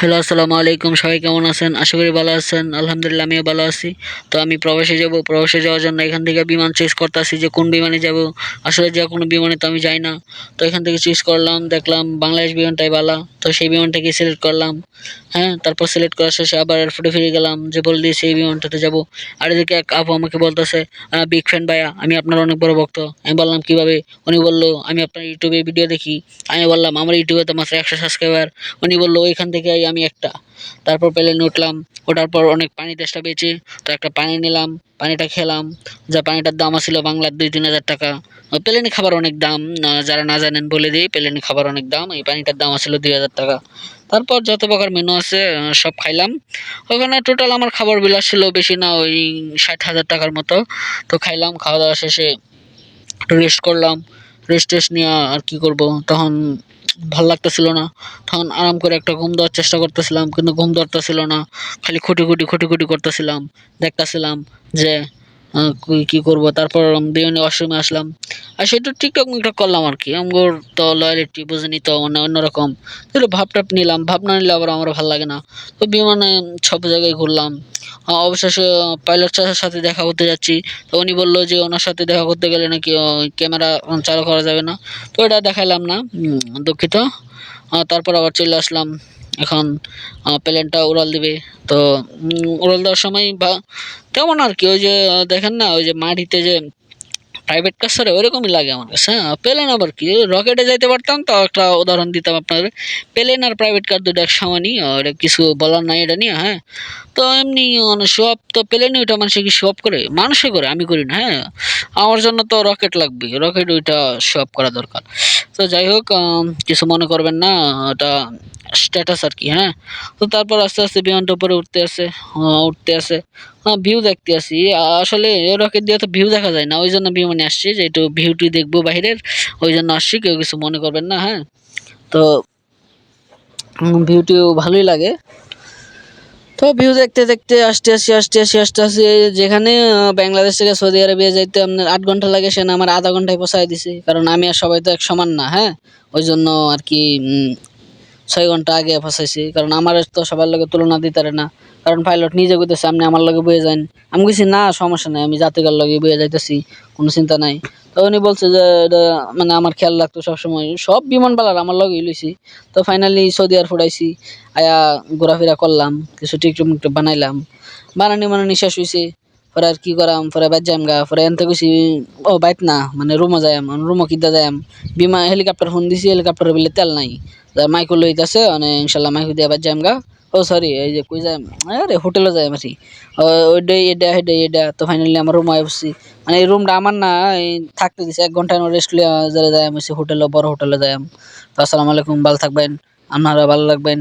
Hello, আসসালামু আলাইকুম। সবাই কেমন আছেন? আশা করি ভালো আছেন। আলহামদুলিল্লাহ, আমিও ভালো আছি। তো আমি প্রবাসে যাব। প্রবাসে যাওয়ার জন্য এখান থেকে বিমান চয়েস করতেছি যে কোন বিমানে যাব। আসলে যে কোনো বিমানে তো আমি যাই না। তো এখান থেকে চয়েস করলাম, দেখলাম বাংলাদেশ বিমানটাই ভালো। তো সেই বিমানটাকে সিলেক্ট করলাম। হ্যাঁ তারপর সিলেক্ট করার শেষে আবার এয়ারপোর্টে ফিরে গেলাম যে বল দিয়ে সেই বিমানটাতে যাব। আর এদিকে এক আপু আমাকে বলতেছে বিগ ফ্যান ভাইয়া, আমি আপনার অনেক বড় ভক্ত। আমি বললাম, কীভাবে? উনি বলল, আমি আপনার ইউটিউবে ভিডিও দেখি। আমি বললাম, আমার ইউটিউবে তো মাত্র একশো সাবস্ক্রাইবার উনি বলল, ওইখান থেকে আমি একটা। তারপর প্লেনে উঠলাম, ওঠার পর অনেক পানি তেষ্টা পেয়েছে। তো একটা পানি নিলাম, পানিটা খেলাম। যা পানিটার দাম ছিল বাংলার দুই, তিন হাজার টাকা। প্লেনে খাবার অনেক দাম যারা না জানেন বলে দিই, প্লেনে খাবার অনেক দাম, এই পানিটার দাম ছিল দুই হাজার টাকা। তারপর যত প্রকার মেনু আছে, সব খাইলাম। ওখানে টোটাল আমার খাবার বিল ছিল বেশি না, ওই ষাট হাজার টাকার মতো। তো খাইলাম, খাওয়া দাওয়া শেষে রেস্ট করলাম। রেস্ট টেস্ট নিয়ে আর কি করব? তখন ভালো লাগতেছিল না। তখন আরাম করে একটা ঘুম দেওয়ার চেষ্টা করতেছিলাম, কিন্তু ঘুম ধরতেছিল না। খালি খুঁটি খুঁটি খুঁটি খুঁটি করতেছিলাম, দেখতেছিলাম যে কি- কি করব? তারপর বিভিন্ন ওয়াশরুমে আসলাম। আর সেটা টিকটক মিকটক করলাম আর কি। আমার তো লয়ালিটি বুঝেনি তো মানে অন্যরকম। কিন্তু ভাব টাপ নিলাম, ভাব না নিলে আবার আমার ভালো লাগে না। তো বিমানে সব জায়গায় ঘুরলাম। অবশেষে পাইলট স্যারের সাথে দেখা করতে যাচ্ছি। তো উনি বলল যে ওনার সাথে দেখা করতে গেলে নাকি ক্যামেরা চালু করা যাবে না। তো এটা দেখাইলাম না দুঃখিত। তারপর আবার চলে আসলাম। এখন প্লেনটা উড়াল দিবে। তো উড়াল দেওয়ার সময় বা কেমন আর কি, ওই যে, দেখেন না, ওই যে মাটিতে যে প্রাইভেট কার স্যার ওরকমই লাগে আমার কাছে হ্যাঁ? প্লেন আবার কি? রকেটে যাইতে পারতাম তাও একটা উদাহরণ দিতাম আপনাদের। প্লেন আর প্রাইভেট কার দুটো এক সমানই আর কিছু বলার নাই এটা নিয়ে হ্যাঁ? তো এমনি মানে সব তো প্লেনে ওইটা মানুষে কি সব করে? মানুষে করে, আমি করি না হ্যাঁ? আমার জন্য তো রকেট লাগবে রকেট ওইটা সব করা দরকার। তো যাই হোক কিছু মনে করবেন না, ওটা স্ট্যাটাস আর কি হ্যাঁ? তো তারপর আস্তে আস্তে বিমানটা উপরে উঠতে আসে উঠতে আসে হ্যাঁ ভিউ দেখতে আসি। আসলে রকেট দিয়ে তো ভিউ দেখা যায় না, ওই জন্য বিমানে আসছি যে একটু ভিউটি দেখব বাইরের ওই জন্য আসছি, কেউ কিছু মনে করবেন না হ্যাঁ। তো ভিউটিও ভালোই লাগে। তো ভিউ দেখতে দেখতে আসতে আসি আসতে আসি আসতে আসি যেখানে বাংলাদেশ থেকে সৌদি আরবিয়া যাইতে আপনার আট ঘণ্টা লাগে, সেখানে আমার আধা ঘন্টায় পৌঁছায় দিছে। কারণ আমি আর সবাই তো এক সমান না হ্যাঁ। ওই জন্য আর কি ছয় ঘণ্টা আগে ফসাইছি। কারণ আমার তো সবার লগে তুলনা দিতে পারে না। কারণ পাইলট নিজে কইতেছে, আপনি আমার লগে বয়ে যান। আমি কইছি, না, সমস্যা নাই, আমি জাতিকার লগে বয়ে যাইতেছি, কোনো চিন্তা নাই। তো উনি বলছে যে, এটা মানে আমার খেয়াল রাখতো সবসময়। সব বিমানবালার আমার লগেই লইছি। তো ফাইনালি সৌদি আর ফুটাইছি আয়া ঘোরাফেরা করলাম, কিছু টিকটুক মিকটুক বানাইলাম। বানানি বানানি শেষ হয়েছে পরে আর কি করাম? পরে বাইর যাইম গা। পরে এনতে কইছি, ও, বাইত না মানে রুমো যাইম রুমো কিদ্দা যাইম। বিমা হেলিকপ্টার ফোন দিছি হেলিকপ্টারে বলে তেল নাই। মাইকো লইতাছে মানে ইনশাল্লাহ মাইকো দিয়ে বাইর যাইম গা। ও সরি এই যে কই যাইম? আরে হোটেলে যাইম আর কি। ওইটা এটা হেডে এটা তো ফাইনালি আমার রুম আয় মানে এই রুমটা আমার না, এই থাকতে দিছে, এক ঘণ্টা রেস্ট লিয়া যারা যাই আমি হোটেলে বড় হোটেলে যাইম। তো আসসালামু আলাইকুম, ভালো থাকবেন। আপনারা ভালো লাগবেন।